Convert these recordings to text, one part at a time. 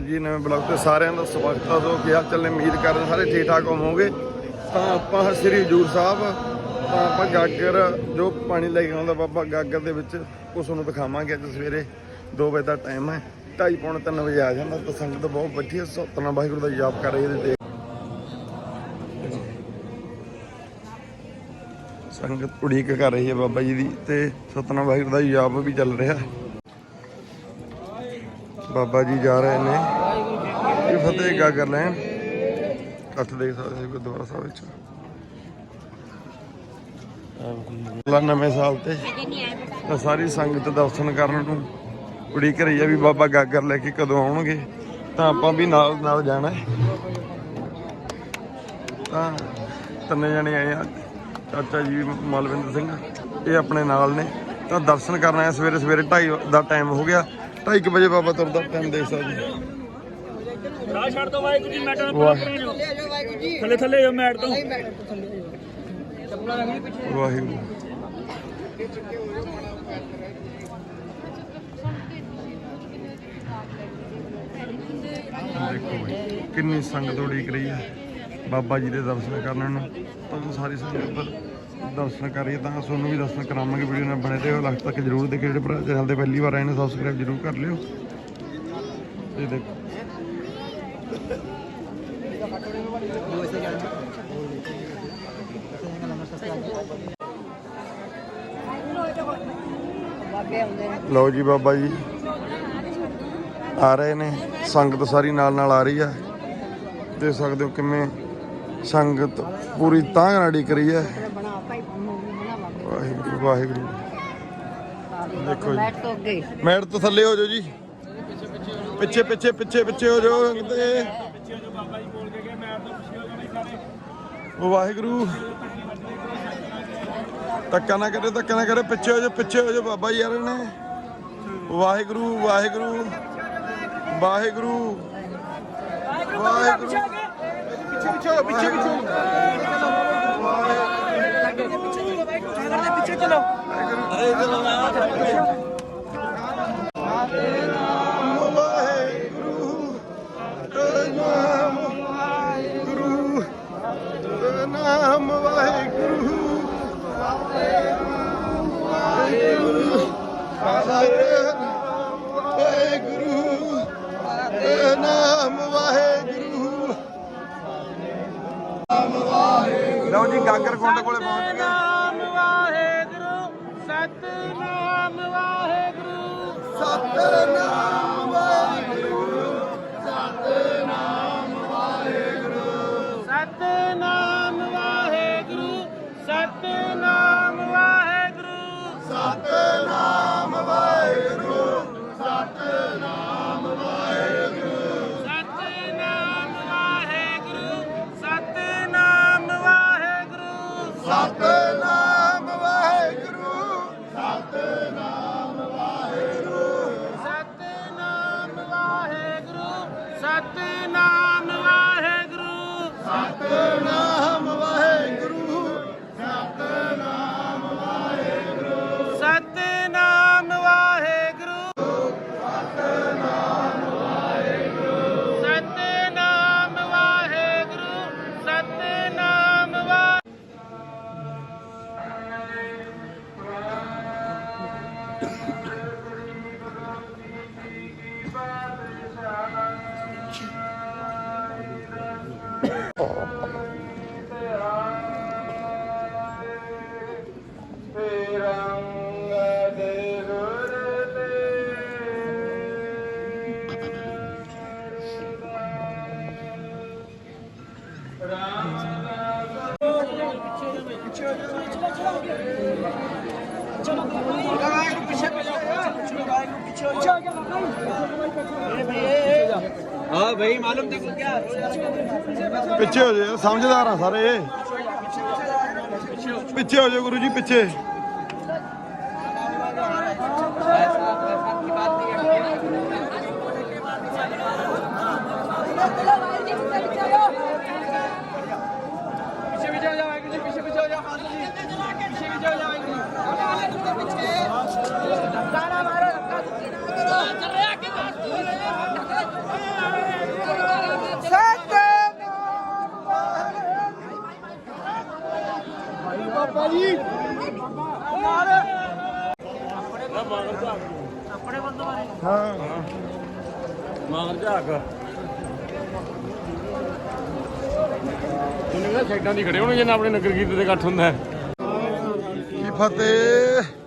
ਜੀ ਨਵੇਂ ਬਲੌਗ ਤੇ ਸਾਰਿਆਂ ਦਾ ਸਵਾਗਤ ਹੈ ਸੋ ਕੀ ਹਾਲ ਚਾਲ ਨੇ, ਉਮੀਦ ਕਰਦੇ ਸਾਰੇ ਠੀਕ ਠਾਕ ਹੋਵੋਗੇ। ਤਾਂ ਆਪਾਂ ਸ੍ਰੀ ਹਜੂਰ ਸਾਹਿਬ, ਤਾਂ ਆਪਾਂ ਗਾਗਰ, ਜੋ ਪਾਣੀ ਲੈ ਕੇ ਆਉਂਦਾ ਬਾਬਾ ਗਾਗਰ ਦੇ ਵਿੱਚ ਉਸ ਨੂੰ ਦਿਖਾਵਾਂਗੇ ਅੱਜ ਸਵੇਰੇ 2 ਵਜੇ ਦਾ ਟਾਈਮ ਹੈ। 2:30 ਪੌਣੇ 3 ਵਜੇ ਆ ਜਾਂਦਾ, ਤਾਂ ਸੰਗਤ ਬਹੁਤ ਵਧੀਆ ਸਤਨਾਮ ਵਾਹਿਗੁਰੂ ਦਾ ਜਾਪ ਕਰ ਰਹੀ ਇਹਦੇ ਤੇ। ਸੰਗਤ ਉਡੀਕ ਕਰ ਰਹੀ ਹੈ ਬਾਬਾ ਜੀ ਦੀ, ਤੇ ਸਤਨਾਮ ਵਾਹਿਗੁਰੂ ਦਾ ਜਾਪ ਵੀ ਚੱਲ ਰਿਹਾ। ਬਾਬਾ ਜੀ ਜਾ ਰਹੇ ਨੇ। ਇਹ ਫਤਿਹ ਗਾਗਰ ਲੈਣ ਕੱਠ ਦੇਖ ਸਕਦੇ ਹੋ ਗੁਰਦੁਆਰਾ ਸਾਹਿਬ ਵਿੱਚ। ਲਾ ਨਵੇਂ ਸਾਲ ਤੇ ਤਾਂ ਸਾਰੀ ਸੰਗਤ ਦਰਸ਼ਨ ਕਰਨ ਨੂੰ ਉਡੀਕ ਰਹੀ ਹੈ ਵੀ ਬਾਬਾ ਗਾਗਰ ਲੈ ਕੇ ਕਦੋਂ ਆਉਣਗੇ। ਤਾਂ ਆਪਾਂ ਵੀ ਨਾਲ ਨਾਲ ਜਾਣਾ ਹੈ। ਤਾਂ ਤਿੰਨੇ ਜਣੇ ਆਏ ਆ। ਚਾਚਾ ਜੀ, ਮਲਵਿੰਦਰ ਸਿੰਘ, ਇਹ ਆਪਣੇ ਨਾਲ ਨੇ। ਤਾਂ ਦਰਸ਼ਨ ਕਰਨ ਆਏ ਸਵੇਰੇ ਸਵੇਰੇ 2:30 ਦਾ ਟਾਈਮ ਹੋ ਗਿਆ। 2:30 ਵਜੇ ਬਾਬਾ ਤੁਰਦਾ ਟਾਈਮ ਦੇਖ ਸਕਦੇ ਰਾਹ ਛੱਡ ਦੋ ਵਾਹਿਗੁਰੂ ਜੀ ਮੈਟ ਤੋਂ ਵਾਹ। ਥੱਲੇ ਥੱਲੇ ਜੋ ਮੈਟ ਤੋਂ ਵਾਹਿਗੁਰੂ। ਦੇਖੋ ਬਈ, ਕਿੰਨੀ ਸੰਗਤ ਉਡੀਕ ਰਹੀ ਹੈ। ਬਾਬਾ ਜੀ ਦੇ ਦਰਸ਼ਨ ਕਰਨ ਨੂੰ। ਤਾਂ ਸਾਰੀ ਸੰਗਤ ਦਰਸ਼ਨ ਕਰੀਏ ਤਾਂ ਤੁਹਾਨੂੰ ਵੀ ਦਰਸ਼ਨ ਕਰਾਵਾਂਗੇ, ਵੀਡੀਓ ਨਾਲ ਬਣੇ ਰਹੋ, ਲੱਖ ਤੱਕ ਜਰੂਰ ਦੇਖਿਓ, ਜਿਹੜੇ ਭਰਾ ਚੈਨਲ ਤੇ ਪਹਿਲੀ ਵਾਰ ਆਏ ਨੇ ਸਬਸਕ੍ਰਾਈਬ ਜਰੂਰ ਕਰ ਲਿਓ। ਇਹ ਦੇਖੋ। ਲਓ ਜੀ ਬਾਬਾ ਜੀ। ਆ ਰਹੇ ਨੇ, ਸੰਗਤ ਸਾਰੀ ਨਾਲ ਨਾਲ ਆ ਰਹੀ ਆ। ਦੇਖ ਸਕਦੇ ਹੋ ਕਿਵੇਂ ਸੰਗਤ ਪੂਰੀ ਤਾਂਘ ਨਾਲ ਰਹੀ ਹੈ। ਵਾਹਿਗੁਰੂ ਵਾਹਿਗੁਰੂ। ਦੇਖੋ ਜੀ। ਬੈਠ ਤੋਂ ਅੱਗੇ। ਮੈਟ ਤੋਂ ਥੱਲੇ ਹੋ ਜਾਓ ਜੀ। ਪਿੱਛੇ ਪਿੱਛੇ ਪਿੱਛੇ ਪਿੱਛੇ ਹੋ ਜਾਓ ਤੇ। ਉਹ ਵਾਹਿਗੁਰੂ। ਧੱਕਾ ਨਾ ਕਰੇ ਧੱਕਾ ਨਾ ਕਰੇ ਪਿੱਛੇ ਹੋ ਜਾਓ ਪਿੱਛੇ ਹੋ ਜਾਓ ਬਾਬਾ ਜੀ ਆ ਰਹੇ ਨੇ ਵਾਹਿਗੁਰੂ। ਵਾਹਿਗੁਰੂ। ਵਾਹਿਗੁਰੂ ਵਾਹਿਗੁਰੂ ਪਿੱਛੇ ਪਿੱਛੇ ਪਿੱਛੇ ਪਿੱਛੇ ਚਲੋ ਵਾਹਿਗੁਰੂ ਨਾਮ ਵਾਹਿਗੁਰੂ ਨਾਮ ਵਾਹਿਗੁਰੂ ਵਾਹਿਗੁਰੂ ਵਾਹਿਗੁਰੂ ਨਾਮ ਵਾਹਿਗੁਰੂ ਲਓ ਜੀ ਗਾਗਰ ਕੁੰਡ हाँ भाई मालूम देखो क्या पीछे हो जाए समझदार हैं सारे पीछे हो जाओ गुरु जी पीछे बात ਹਾਂ। ਮਾਰ ਝਾਕ ਤੂੰ ਕਹਿੰਦਾ ਸਾਈਡਾਂ ਦੀ ਖੜੇ ਹੋਣਗੇ ਜਿੰਨਾ ਆਪਣੇ ਨਗਰ ਕੀਰਤ ਤੇ ਇਕੱਠ ਹੁੰਦਾ ਹੈ ਕੀ ਫਤਿਹ।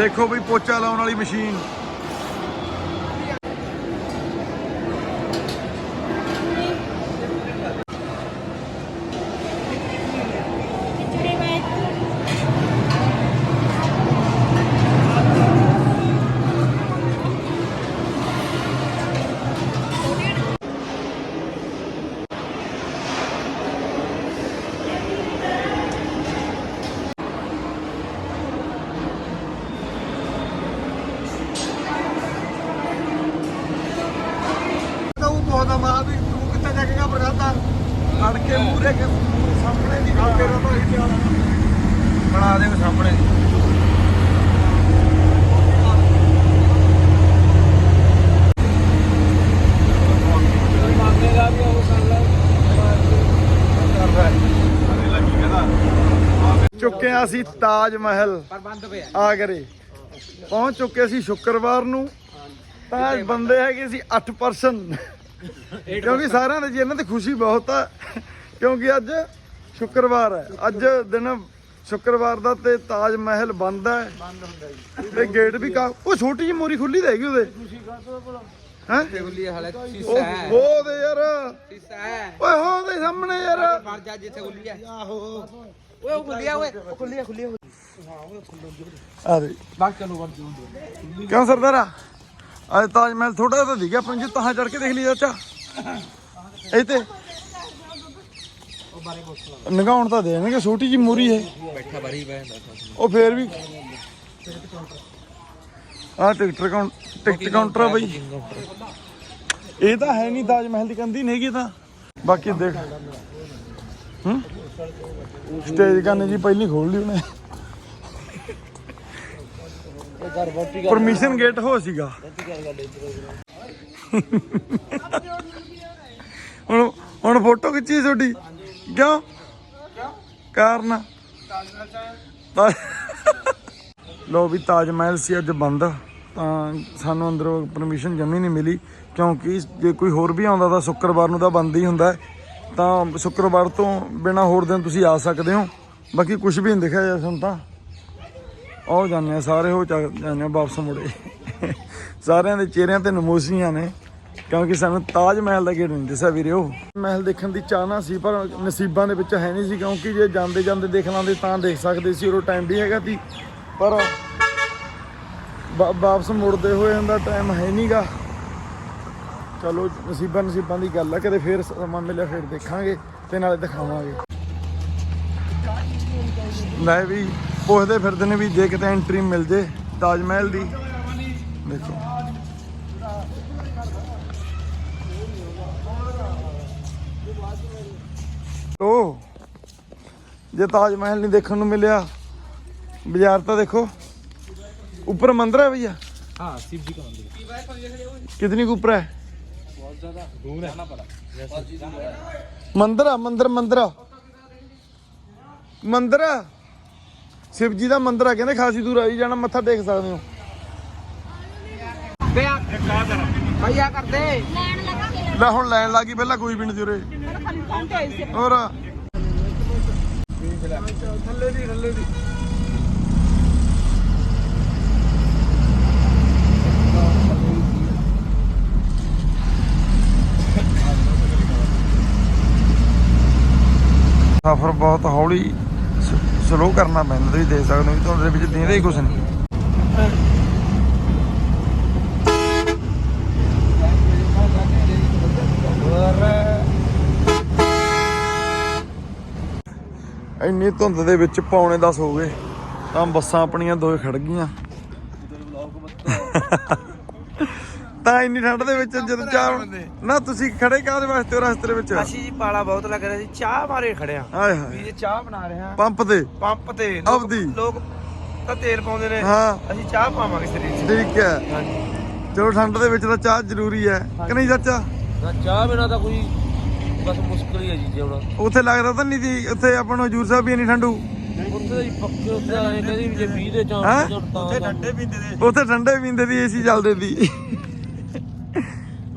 ਦੇਖੋ ਵੀ ਪੋਚਾ ਲਾਉਣ ਵਾਲੀ ਮਸ਼ੀਨ। ਚੁੱਕੇ ਹਾਂ ਅਸੀਂ ਤਾਜ ਮਹਿਲ। ਪ੍ਰਬੰਧ ਪਿਆ ਆਗਰੇ ਪਹੁੰਚ ਚੁੱਕੇ ਸੀ ਸ਼ੁੱਕਰਵਾਰ ਨੂੰ। ਤਾਂ ਬੰਦੇ ਹੈਗੇ ਸੀ 8 ਪਰਸਨ। ਕਿਉਂਕਿ ਸਾਰਿਆਂ ਦੇ ਜੀ ਇਹਨਾਂ ਤੇ ਖੁਸ਼ੀ ਬਹੁਤ ਆ। ਕਿਉਂਕਿ ਅੱਜ ਸ਼ੁੱਕਰਵਾਰ ਹੈ। ਅੱਜ ਦਿਨ ਸ਼ੁੱਕਰਵਾਰ ਦਾ ਤੇ ਤਾਜ ਮਹਿਲ ਬੰਦ ਹੈ। ਬੰਦ ਹੁੰਦਾ ਜੀ। ਤੇ ਗੇਟ ਵੀ ਕਾ ਉਹ ਛੋਟੀ ਜਿਹੀ ਮੋਰੀ ਖੁੱਲੀ ਰਹਿ ਗਈ ਉਹਦੇ। ਹੈ? ਗੁੱਲੀ ਹਾਲੇ ਸੀਸਾ ਹੈ। ਉਹ ਦੇ ਯਾਰ। ਸੀਸਾ ਹੈ। ਓਏ ਹੋ ਦੇ ਸਾਹਮਣੇ ਯਾਰ। ਮਰ ਜਾ ਜਿੱਥੇ ਗੁੱਲੀ ਹੈ। ਆਹੋ। ਓਏ ਉਹ ਆ ਓਏ। ਉਹ ਗੁੱਲੀ ਆ ਗੁੱਲੀ ਆ ਆ ਦੇ। ਬਾਗ ਚਲੋ ਬਾਗ ਚਲੋ ਕਿਉਂ ਸਰਦਾਰਾ? ਅੱਜ ਤਾਜ ਮਹਿਲ ਥੋੜਾ ਤਾਂ ਦਿਖਿਆ ਪੰਜ ਤਾਂ ਚੜ ਕੇ ਦੇਖ ਲਈ ਚਾਚਾ ਤੇ ਨਗਾਉਣ ਤਾਂ ਦੇਣਗੇ ਛੋਟੀ ਜੀ ਮੂਰੀ ਹੈ। ਬੈਠਾ ਬਰੀ ਉਹ ਫੇਰ ਵੀ। ਆ ਟਿਕਟ ਟਿਕਟ ਕਾਊਂਟਰ ਆ ਬਈ। ਇਹ ਤਾਂ ਹੈ ਨਹੀਂ ਤਾਜ ਮਹਿਲ ਦੀ ਕੰਦੀ ਨਹੀਂ ਹੈਗੀ ਤਾਂ। ਬਾਕੀ ਦੇਖ। ਹੂੰ? ਸਟੇਜ ਕਰਨੇ ਜੀ, ਪਹਿਲੀ ਖੋਲ ਲਈ ਉਹਨੇ। ਪਰਮਿਸ਼ਨ ਗੇਟ ਹੋ ਸੀਗਾ। ਹੁਣ ਹੁਣ ਫੋਟੋ ਖਿੱਚੀ ਤੁਹਾਡੀ? ਕਿਉਂ? ਕਾਰਨ? ਤਾਂ- ਲੋ ਵੀ ਤਾਜ ਮਹਿਲ ਸੀ ਅੱਜ ਬੰਦ, ਤਾਂ ਸਾਨੂੰ ਅੰਦਰੋਂ ਪਰਮਿਸ਼ਨ ਜਮੀ ਨਹੀਂ ਮਿਲੀ, ਕਿਉਂਕਿ ਜੇ ਕੋਈ ਹੋਰ ਵੀ ਆਉਂਦਾ ਤਾਂ ਸ਼ੁੱਕਰਵਾਰ ਨੂੰ ਤਾਂ ਬੰਦ ਹੀ ਹੁੰਦਾ ਤਾਂ ਸ਼ੁੱਕਰਵਾਰ ਤੋਂ ਬਿਨਾ ਹੋਰ ਦਿਨ ਤੁਸੀਂ ਆ ਸਕਦੇ ਹੋ। ਬਾਕੀ ਕੁਝ ਵੀ ਨਹੀਂ ਦਿਖਿਆ ਜਾ ਸਾਨੂੰ ਤਾਂ। ਆਓ ਜਾਂਦੇ ਆ ਸਾਰੇ ਹੋ ਚੱਲ ਜਾਂਦੇ ਆ ਵਾਪਸ ਮੁੜੇ। ਸਾਰਿਆਂ ਦੇ ਚਿਹਰਿਆਂ ਤੇ ਨਮੋਸ਼ੀਆਂ ਨੇ, ਕਿਉਂਕਿ ਸਾਨੂੰ ਤਾਜ ਮਹਿਲ ਦਾ ਗੇਟ ਨਹੀਂ ਦਿਸਿਆ ਵੀਰੇ ਉਹ ਮਹਿਲ ਦੇਖਣ ਦੀ ਚਾਹਨਾ ਸੀ, ਪਰ ਨਸੀਬਾਂ ਦੇ ਵਿੱਚ ਹੈ ਨਹੀਂ ਸੀ, ਕਿਉਂਕਿ ਜੇ ਜਾਂਦੇ ਜਾਂਦੇ ਦੇਖ ਲਾਂਦੇ ਤਾਂ ਦੇਖ ਸਕਦੇ ਸੀ, ਉਦੋਂ ਟਾਈਮ ਵੀ ਹੈਗਾ ਸੀ। ਪਰ ਵਾ- ਵਾਪਸ ਮੁੜਦੇ ਹੋਏ ਦਾ ਟਾਈਮ ਹੈ ਨਹੀਂਗਾ ਚਲੋ ਨਸੀਬਾਂ ਨਸੀਬਾਂ ਦੀ ਗੱਲ ਆ ਕਦੇ ਫੇਰ ਸਮਾਂ ਮਿਲਿਆ ਫੇਰ ਦੇਖਾਂਗੇ ਤੇ ਨਾਲੇ ਦਿਖਾਵਾਂਗੇ ਲੈ ਵੀ ਪੁੱਛਦੇ ਫਿਰਦੇ ਨੇ ਵੀ ਜੇ ਕਿਤੇ ਐਂਟਰੀ ਮਿਲ ਜੇ ਤਾਜ ਮਹਿਲ ਦੀ ਦੇਖੋ ਉਹ ਜੇ ਤਾਜ ਮਹਿਲ ਨਹੀਂ ਦੇਖਣ ਨੂੰ ਮਿਲਿਆ ਬਾਜ਼ਾਰ ਤਾਂ ਦੇਖੋ ਉੱਪਰ ਮੰਦਿਰ ਹੈ ਭਈਆ हाँ शिव जी का मंदिर कितनी के ऊपर है ਦੂਰ ਮੰਦਰ ਮੰਦਿਰ ਆ। ਸ਼ਿਵ ਜੀ ਦਾ ਮੰਦਿਰ ਕਹਿੰਦੇ ਖਾਸੀ ਦੂਰ ਆਈ ਜਾਣਾ ਮੱਥਾ ਟੇਕ ਸਕਦੇ ਹੋ। ਬਿਆ ਲੈਣ ਲਗਾ ਲੈ ਹੁਣ ਲੈਣ ਲੱਗੀ ਪਹਿਲਾਂ ਕੋਈ ਵੀ ਨਹੀਂ ਸੀ ਹੋਰ ਥੱਲੇ ਦੀ ਥੱਲੇ ਦੀ। ਸਫ਼ਰ ਬਹੁਤ ਹੌਲੀ ਸਲੋ ਕਰਨਾ ਪੈਂਦਾ, ਤੁਸੀਂ ਦੇਖ ਸਕਦੇ ਹੋ ਵੀ ਤੁਹਾਡੇ ਵਿੱਚ ਦਿੰਦੇ ਹੀ ਕੁਛ ਨਹੀਂ। ਇੰਨੀ ਧੁੰਦ ਦੇ ਵਿੱਚ ਪੌਣੇ 10 ਹੋ ਗਏ, ਤਾਂ ਬੱਸਾਂ ਆਪਣੀਆਂ ਦੋਏ ਖੜ ਗਈਆਂ। ਤਾਂ ਇੰਨੀ ਠੰਡ ਦੇ ਵਿੱਚ ਜਦੋਂ ਚਾਹ ਨਾ ਤੁਸੀਂ ਖੜੇ ਕਾਹਦੇ ਵਾਸਤੇ ਹੋ ਰਸਤੇ ਦੇ ਵਿੱਚ? ਅਸੀਂ ਜੀ ਪਾਲਾ ਬਹੁਤ ਲੱਗ ਰਿਹਾ ਸੀ ਚਾਹ ਮਾਰੇ ਖੜਿਆ ਹਾਏ। ਵੀ ਹਾਏ ਜੇ ਚਾਹ ਬਣਾ ਰਹੇ ਹਾਂ ਪੰਪ ਤੇ? ਪੰਪ ਤੇ। ਅਵਦੀ। ਲੋਕ ਤਾਂ ਤੇਲ ਪਾਉਂਦੇ ਨੇ। ਹਾਂ। ਅਸੀਂ ਚਾਹ ਪਾਵਾਂਗੇ ਸਰੀਰ 'ਚ। ਠੀਕ ਹੈ। ਚਲੋ ਠੰਡ ਦੇ ਵਿੱਚ ਤਾਂ ਚਾਹ ਜ਼ਰੂਰੀ ਹੈ। ਕਿ ਨਹੀਂ ਚਾਚਾ? ਚਾਹ ਬਿਨਾ ਤਾਂ ਕੋਈ ਬਸ ਮੁਸ਼ਕਲ ਹੀ ਹੈ ਜੀ ਜਿਉਣਾ। ਉੱਥੇ ਲੱਗਦਾ ਤਾਂ ਨਹੀਂ ਸੀ ਉੱਥੇ ਆਪਾਂ ਨੂੰ ਹਜੂਰ ਸਾਹਿਬ ਵੀ ਨਹੀਂ ਠੰਡੂ? ਉੱਥੇ ਤਾਂ ਜੀ ਪੱਕੇ ਉੱਥੇ ਆਏ ਕਹਿੰਦੇ ਵੀ ਜੇ 20 ਦੇ ਹੈਂ? ਚਾਂਸ ਤਾਂ ਉੱਥੇ ਡੰਡੇ ਪੀਂਦੇ ਨੇ। ਉੱਥੇ ਠੰਡੇ ਪੀਂਦੇ ਦੀ ਏਸੀ ਚੱਲਦੇ ਦੀ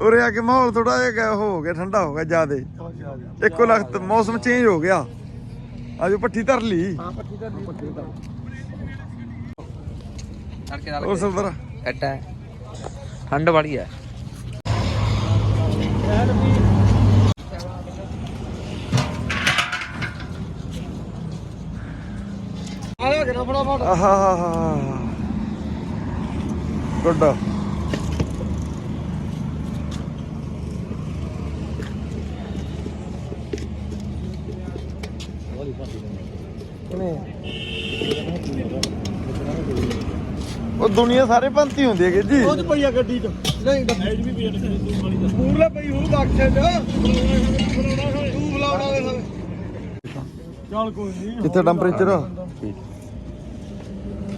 ਉਰੇ ਆ ਕੇ ਮਾਹੌਲ ਥੋੜਾ ਜਿਹਾ ਹੋ ਗਿਆ ਠੰਡਾ ਹੋ ਗਿਆ ਜਿਆਦੇ। ਇੱਕੋ ਲਖਤ ਮੌਸਮ ਚੇਂਜ ਹੋ ਗਿਆ। ਆਜੋ ਪੱਠੀ ਧਰ ਲਈ। ਹਾਂ ਨਹੀਂ ਪੱਟੀ ਤਾਂ ਤੜਕੇ ਨਾਲ ਉਹ ਸਰਦਾਰ ਐਟਾ ਠੰਡ ਵਾਲੀ ਹੈ। ਆਹਾ ਗੁੱਡ। ਉਹ ਦੁਨੀਆ ਸਾਰੇ ਪੰਤੀ ਹੁੰਦੀ ਹੈ ਜੀ। ਉਹ ਪਈਆ ਗੱਡੀ ਚ। ਨਹੀਂ ਗੱਡੀ ਵੀ ਪਈ ਪੂਰਾ ਪਈ ਹੂ ਬਖਸ਼ੇ ਚ। ਤੂੰ ਬੁਲਾਉਣਾ ਦੇ ਚੱਲ ਕੋਈ ਨਹੀਂ ਕਿੱਥੇ ਟੈਂਪਰੇਚਰ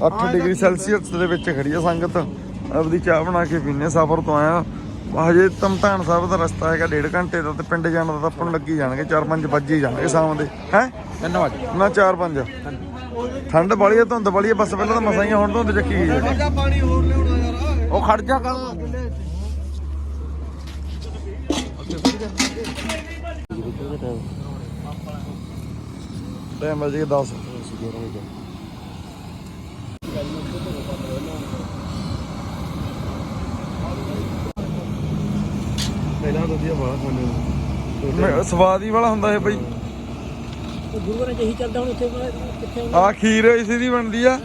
8 ਡਿਗਰੀ ਸੈਲਸੀਅਸ ਦੇ ਵਿੱਚ ਖੜੀ ਆ ਸੰਗਤ। ਆਪਦੀ ਚਾਹ ਬਣਾ ਕੇ ਪੀਨੇ ਸਫ਼ਰ ਤੋਂ ਆਇਆ। ਹਜੇ ਤਮਤਾਨ ਸਾਹਿਬ ਦਾ ਰਸਤਾ ਹੈਗਾ ਡੇਢ ਘੰਟੇ ਦਾ ਤੇ ਪਿੰਡ ਜਾਣ ਦਾ ਤਾਂ ਆਪਾਂ ਨੂੰ ਲੱਗੀ ਜਾਣਗੇ 4-5 ਵੱਜੇ ਹੀ ਜਾਣਗੇ ਸ਼ਾਮ ਦੇ। ਹੈ? ਧੰਨਵਾਦ। ਨਾ 4-5 ਠੰਡ ਬਾਲੀ ਹੈ ਧੁੰਦ ਬਾਲੀ ਹੈ ਬਸ ਪਹਿਲਾਂ ਤਾਂ ਮਸਾਂ ਹੀ ਆ, ਹੁਣ ਧੁੰਦ ਚੱਕੀ ਗਈ ਹੈ ਸਾਡਾ ਪਾਣੀ ਹੋਰ ਲਿਆਉਣਾ ਯਾਰ ਉਹ ਖੜ ਜਾ ਕਰ ਟਾਈਮ ਵਜੇ 10 ਵਧੀਆ ਸਵਾਦ ਹੀ ਵਾਲਾ ਹੁੰਦਾ ਇਹ ਬਈ। ਗੁਰੂ ਨੇ ਜਿਹੀ ਚੱਲਦਾ ਹੁਣ ਉੱਥੇ ਕਿੱਥੇ ਆ ਖੀਰ ਇਸੇ ਦੀ ਬਣਦੀ ਆ।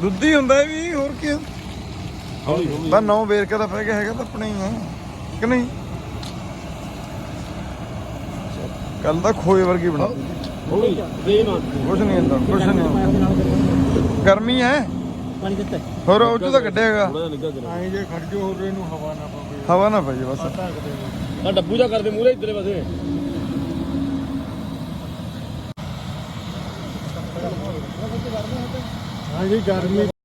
ਦੁੱਧੀ ਹੁੰਦਾ ਇਹ ਵੀ ਹੋਰ ਕੀ ਬਾ ਨੌ ਵੇਰਕੇ ਦਾ ਪੈ ਗਿਆ ਹੈਗਾ ਤਾਂ ਆਪਣੇ ਹੀ ਆ ਕਿ ਨਹੀਂ? ਕੱਲ ਦਾ ਖੋਏ ਵਰਗੀ ਬਣਾ ਕੁਛ ਨਹੀਂ ਹੁੰਦਾ ਕੁਛ ਨਹੀਂ ਹੁੰਦਾ। ਗਰਮੀ ਹੈ। ਪਾਣੀ ਦਿੱਤਾ ਹੋਰ ਉਹ ਚੋਂ ਤਾਂ ਕੱਢਿਆ ਹੈਗਾ। ਥੋੜਾ ਨਿੱਘਾ ਕਰ। ਜੇ ਖੜ ਜੋ ਹੋਰ ਇਹਨੂੰ ਹਵਾ ਨਾ ਪਵੇ। ਹਵਾ ਨਾ ਪਈ ਬਸ। ਆ ਡੱਬੂ ਜਾ ਕਰਦੇ ਮੂਰੇ ਇਧਰੇ ਪਾਸੇ। ਹਾਂਜੀ ਗਰਮੀ